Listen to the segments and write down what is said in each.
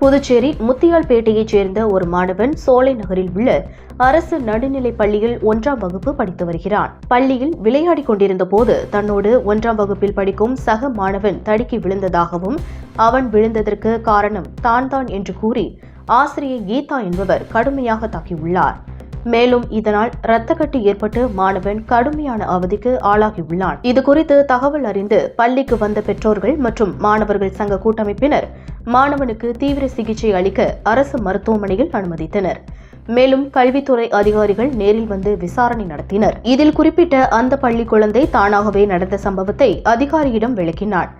புதுச்சேரி முத்தியால்பேட்டையைச் சேர்ந்த ஒரு மாணவன் சோலை நகரில் உள்ள அரசு நடுநிலைப் பள்ளியில் ஒன்றாம் வகுப்பு படித்து வருகிறான். பள்ளியில் விளையாடிக் கொண்டிருந்த போது தன்னோடு ஒன்றாம் வகுப்பில் படிக்கும் சக மாணவன் தடுக்கி விழுந்ததாகவும் அவன் விழுந்ததற்கு காரணம் தான் தான் என்று கூறி ஆசிரியை கீதா என்பவர் கடுமையாக தாக்கியுள்ளார். மேலும் இதனால் இரத்தக்கட்டு ஏற்பட்டு மாணவன் கடுமையான அவதிக்கு ஆளாகியுள்ளான். இதுகுறித்து தகவல் அறிந்து பள்ளிக்கு வந்த பெற்றோர்கள் மற்றும் மாணவர்கள் சங்க கூட்டமைப்பினர் மாணவனுக்கு தீவிர சிகிச்சை அளிக்க அரசு மருத்துவமனையில் அனுமதித்தனர். மேலும் கல்வித்துறை அதிகாரிகள் நேரில் வந்து விசாரணை நடத்தினர். இதில் குறிப்பிட்ட அந்த பள்ளி குழந்தை தானாகவே நடந்த சம்பவத்தை அதிகாரியிடம் விளக்கினான்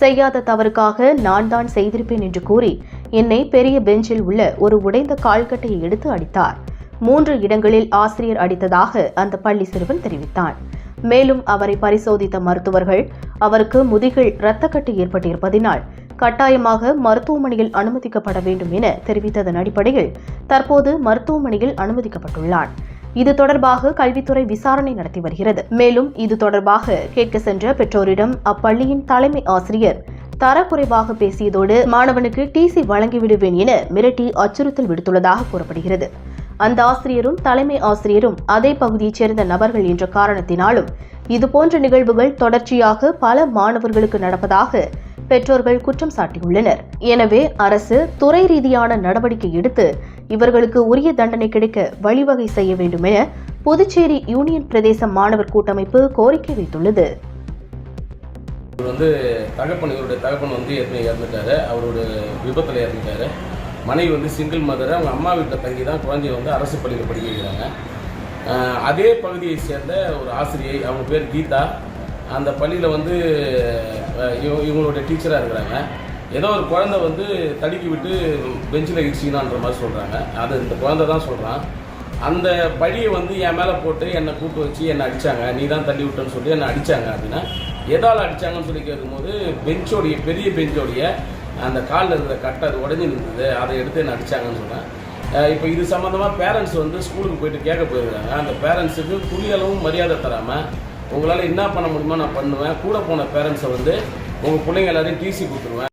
செய்யாத தவறுக்காக நான் தான் செய்திருப்பேன் என்று கூறி என்னை பெரிய பெஞ்சில் உள்ள ஒரு உடைந்த கால்கட்டையை எடுத்து அடித்தார். மூன்று இடங்களில் ஆசிரியர் அடித்ததாக அந்த பள்ளி சிறுவன் தெரிவித்தான். மேலும் அவரை பரிசோதித்த மருத்துவர்கள் அவருக்கு முதுகில் இரத்தக்கட்டு ஏற்பட்டிருப்பதினால் கட்டாயமாக மருத்துவமனையில் அனுமதிக்கப்பட வேண்டும் என தெரிவித்ததன் அடிப்படையில் தற்போது மருத்துவமனையில் அனுமதிக்கப்பட்டுள்ளான் இது தொடர்பாக கல்வித்துறை விசாரணை நடத்தி வருகிறது. மேலும் இது தொடர்பாக கேட்க சென்ற பெற்றோரிடம் அப்பள்ளியின் தலைமை ஆசிரியர் தரக்குறைவாக பேசியதோடு மாணவனுக்கு டிசி வழங்கிவிடுவேன் என மிரட்டி அச்சுறுத்தல் விடுத்துள்ளதாக கூறப்படுகிறது. அந்த ஆசிரியரும் தலைமை ஆசிரியரும் அதே பகுதியைச் சேர்ந்த நபர்கள் என்ற காரணத்தினாலும் இதுபோன்ற நிகழ்வுகள் தொடர்ச்சியாக பல மாணவர்களுக்கு நடப்பதாக பெற்றோர்கள் குற்றம் சாட்டியுள்ளனர். எனவே அரசு துறை ரீதியான நடவடிக்கை எடுத்து இவர்களுக்கு உரிய தண்டனை கிடைக்க வழிவகை செய்ய வேண்டும் என புதுச்சேரி யூனியன் பிரதேச மாணவர் கூட்டமைப்பு கோரிக்கை வைத்துள்ளது. வந்து தகப்பன் இவருடைய தகப்பன் வந்து ஏற்கனவே இறந்துட்டாரு. அவரோட விபத்தில் இறந்துட்டாரு. மனைவி வந்து சிங்கிள் மதர் அவங்க அம்மா வீட்டில் தங்கி தான் குழந்தைய வந்து அரசு பள்ளியில் படிக்க வைக்கிறாங்க. அதே பகுதியை சேர்ந்த ஒரு ஆசிரியை அவங்க பேர் கீதா. அந்த பள்ளியில் வந்து இவங்களுடைய டீச்சராக இருக்கிறாங்க. ஏதோ ஒரு குழந்தை வந்து தடுக்கி விட்டு பெஞ்சில் இடிச்சினான்ற மாதிரி சொல்கிறாங்க அது இந்த குழந்தை தான் சொல்கிறான் அந்த பழியை வந்து என் மேலே போட்டு என்னை கூப்பிட்டு வச்சு என்னை அடித்தாங்க நீ தான் தள்ளி விட்டேன்னு சொல்லி என்னை அடித்தாங்க அப்படின்னா எதால் அடித்தாங்கன்னு சொல்லி கேட்கும்போது பெஞ்சோடைய பெரிய பெஞ்சோடைய அந்த காலில் இருந்த கட்டை அது உடஞ்சி இருந்தது அதை எடுத்து என்ன அடித்தாங்கன்னு சொன்னேன் இப்போ இது சம்மந்தமாக பேரண்ட்ஸ் வந்து ஸ்கூலுக்கு போயிட்டு கேட்க போயிருக்காங்க. அந்த பேரண்ட்ஸுக்கு துளியளவும் மரியாதை தராமல் உங்களால் என்ன பண்ண முடியுமோ நான் பண்ணுவேன். கூட போன பேரண்ட்ஸை வந்து உங்கள் பிள்ளைங்க எல்லாரையும் டிசி கொடுத்துருவேன்.